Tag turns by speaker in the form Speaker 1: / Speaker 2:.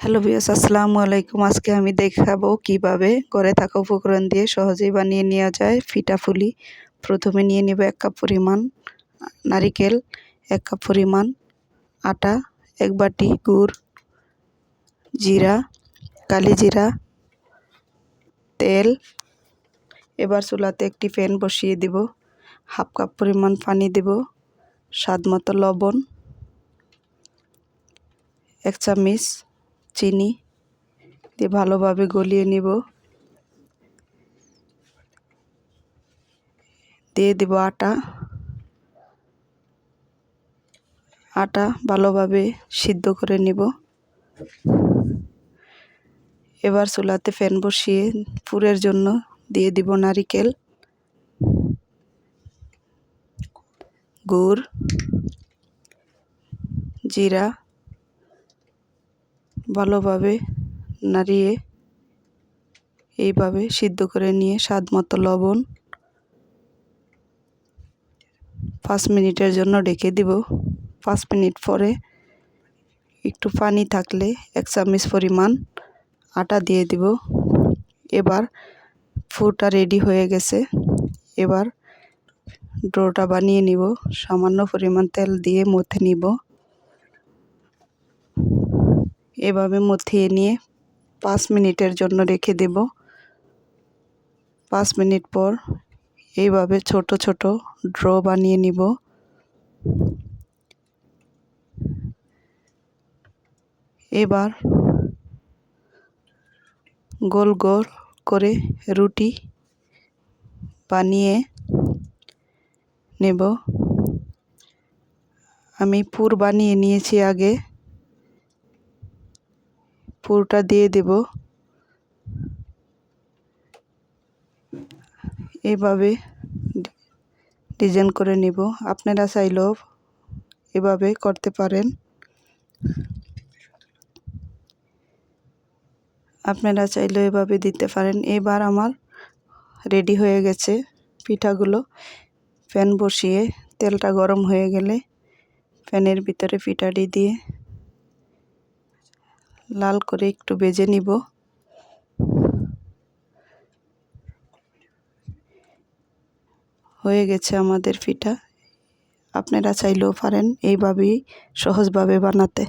Speaker 1: Hello views আসসালামু আলাইকুম। আজকে আমি দেখাবো কীভাবে ঘরে থাকা উপকরণ দিয়ে সহজেই বানিয়ে নেওয়া যায় ফিটাফুলি। প্রথমে নিয়ে নেব এক কাপ পরিমাণ নারিকেল, এক কাপ পরিমাণ আটা, এক বাটি গুড়, জিরা, কালি জিরা, তেল। এবার চুলাতে একটি ফ্যান বসিয়ে দেব। হাফ কাপ পরিমাণ পানি দেব স্বাদ মতো লবণ, এক চামচ চিনি দিয়ে ভালোভাবে গলিয়ে নিব। দিয়ে দেব আটা। আটা ভালোভাবে সিদ্ধ করে নিব। এবার চুলাতে ফ্যান বসিয়ে পুরের জন্য দিয়ে দিব নারিকেল। গুড়, জিরা ভালোভাবে নাড়িয়ে এইভাবে সিদ্ধ করে নিয়ে স্বাদ মতো লবণ পাঁচ মিনিটের জন্য ডেকে দিব। পাঁচ মিনিট পরে একটু পানি থাকলে এক চামচ পরিমাণ আটা দিয়ে দিব। এবার ফুটা রেডি হয়ে গেছে। এবার ডোটা বানিয়ে নিব। সামান্য পরিমাণ তেল দিয়ে মথে নিব। এভাবে মথিয়ে নিয়ে পাঁচ মিনিটের জন্য রেখে দেব। পাঁচ মিনিট পর এইভাবে ছোট ছোট ড্র বানিয়ে নিব। এবার গোল গোল করে রুটি বানিয়ে নেব। আমি পুর বানিয়ে নিয়েছি আগে। পুরোটা দিয়ে দেব। এভাবে ডিজাইন করে নিব। আপনারা চাইলেও এভাবে করতে পারেন। আপনারা চাইলেও এভাবে দিতে পারেন। এবার আমার রেডি হয়ে গেছে পিঠাগুলো। ফ্যান বসিয়ে তেলটা গরম হয়ে গেলে ফ্যানের ভিতরে পিঠাটি দিয়ে লাল করে একটু বেজে নিব। হয়ে গেছে আমাদের পিঠা আপনারা চাইলেও পারেন, এইভাবেই সহজভাবে বানাতে।